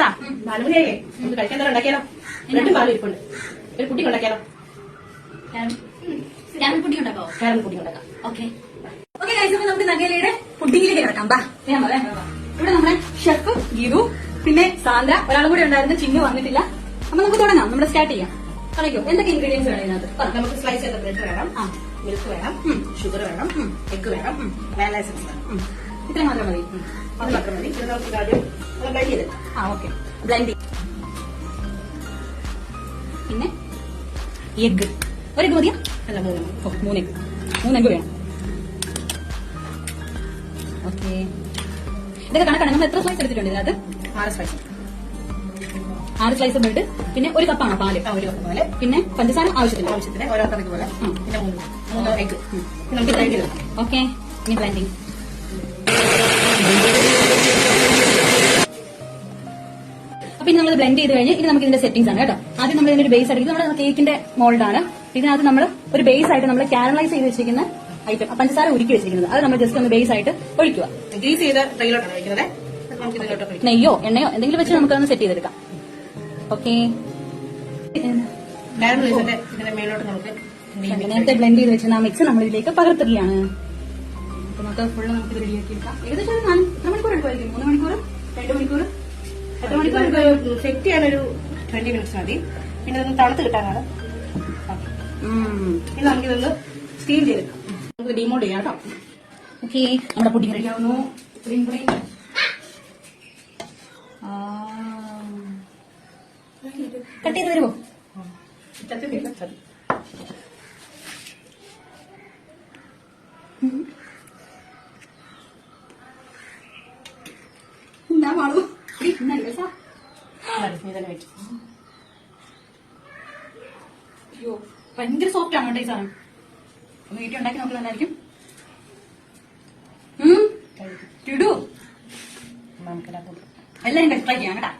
ഐസാ നാലുമണിയായില്ലേ നമുക്ക് കഴിക്കാൻ തരം ഉണ്ടാക്കിയാലോ? രണ്ടും പാലും ഇരിപ്പുണ്ട്. ഒരു കുട്ടി ഉണ്ടാക്കിയാലോ? പുട്ടി ഉണ്ടാക്കോ? കാരം കുട്ടി ഉണ്ടാക്കാം. ഓക്കെ. ഓക്കെ അപ്പൊ നമുക്ക് നഗേലയുടെ പുഡിങ്ങിലേക്ക് കിടക്കാം. ബാ. വേഗം വാ. ഇവിടെ നമ്മുടെ ഷെഫ് ഗീതു പിന്നെ സാന്ദ്ര ഒരാളും കൂടി ഉണ്ടായിരുന്നു. ചിന്നു വന്നിട്ടില്ല. അപ്പൊ നമുക്ക് തുടങ്ങാം. നമ്മൾ സ്റ്റാർട്ട് ചെയ്യാം. കളിക്കും. എന്തൊക്കെ ഇൻഗ്രീഡിയൻസ് വേണം ഇതിനകത്ത്? നമുക്ക് സ്ലൈസ് ചെയ്ത ബ്രെഡ് വേണം. ആ. മിൽക്ക് വേണം. ഷുഗർ വേണം. എഗ് വേണം. വാനില എസൻസ് വേണം. ഇത്രയും മാത്രം മതി. അത് മാത്രം മതി. ഇത് നമുക്ക് ആദ്യം ബ്ലൈൻഡ് ചെയ്ത് ആ ഓക്കെ ബ്ലെൻഡ് പിന്നെ? എഗ് ഒരു എഗ് മതിയോ? അല്ല മൂന്ന്. ഓ മൂന്ന് എഗ് മൂന്ന് എഗ് വേണം. ഓക്കെ ഇതൊക്കെ കണക്കാണ്. നമ്മൾ എത്ര സ്ലൈസ് എടുത്തിട്ടുണ്ട് ഇതിനകത്ത്? ആറ് സ്ലൈസ് ആറ് സ്ലൈസ് ബ്രെഡ് പിന്നെ ഒരു കപ്പാണോ പാൽ. ഒരു കപ്പ് പോലെ പിന്നെ പഞ്ചസാര ആവശ്യത്തിന്. ആവശ്യത്തിന്. ഓരോ കറിക്ക് പോലെ പിന്നെ മൂന്ന്. മൂന്ന് എഗ് നമുക്ക് ഓക്കെ ഇനി ബ്ലെൻഡിങ് അപ്പൊ ഇനി നമ്മൾ ബ്ലെൻഡ് ചെയ്ത് കഴിഞ്ഞ് ഇനി നമുക്ക് ഇതിന്റെ സെറ്റിംഗ്സ് ആണ് കേട്ടോ. ആദ്യം നമ്മൾ ഇതിന്റെ ബേസ് ആയിരിക്കും നമ്മുടെ കേക്കിന്റെ മോൾഡാണ് ഇതിനകത്ത് നമ്മൾ ഒരു ബേസ് ആയിട്ട് നമ്മൾ കാരമലൈസ് ചെയ്ത് വെച്ചിരിക്കുന്ന ഐറ്റം പഞ്ചസാര ഉരുക്കി വെച്ചിരിക്കുന്നത്. അത് നമ്മൾ ജസ്റ്റ് ഒന്ന് ബേസ് ആയിട്ട് ഒഴിക്കുക. ഗ്രീസ് ചെയ്ത ട്രെയിലോട്ടാണ് ഒഴിക്കാം. നെയ്യോ എണ്ണയോ എന്തെങ്കിലും വെച്ച് നമുക്ക് അതൊന്ന് സെറ്റ് ചെയ്തെടുക്കാം ഓക്കെ നേരത്തെ ബ്ലെൻഡ് ചെയ്ത് വെച്ചിരുന്ന ആ മിക്സ് നമ്മൾ ഇതിലേക്ക് പകർത്തുകയാണ്. നമുക്ക് ഫുള്ള് നമുക്ക് ഇത് റെഡിയാക്കി എടുക്കാം. ഏകദേശം ഒരു നാല് എത്ര മണിക്കൂർ എടുക്കുമായിരിക്കും? മൂന്ന് മണിക്കൂർ? രണ്ട് മണിക്കൂർ? എത്ര മണിക്കൂർ സെറ്റ് സെറ്റ് ചെയ്യാനൊരു ട്വന്റി മിനിറ്റ്സ് മതി. പിന്നെ ഇതൊന്ന് തണുത്ത് കിട്ടാനാണ്. ഇനി നമുക്കിതൊന്ന് സ്റ്റീം ചെയ്തെടുക്കാം നമുക്ക് ഡിമോൾഡ് ചെയ്യാം കേട്ടോ. ഓക്കെ നമ്മുടെ pudding ready pudding pudding cut ചെയ്ത് തരുമോ ചത്തിട്ടില്ല ഞാൻ പാടൂ ഇന്നല്ലേ അയ്യോ ഭയങ്കര സോഫ്റ്റ് ആണ് കേട്ടോ ഈ സാധനം? ഒന്ന് വീട്ടിൽ ഉണ്ടാക്കി നോക്കുന്നത് നല്ലതായിരിക്കും ഉം. ഇടൂ. നമുക്കിടാം എല്ലാം ട്രൈ ചെയ്യാം കേട്ടാ.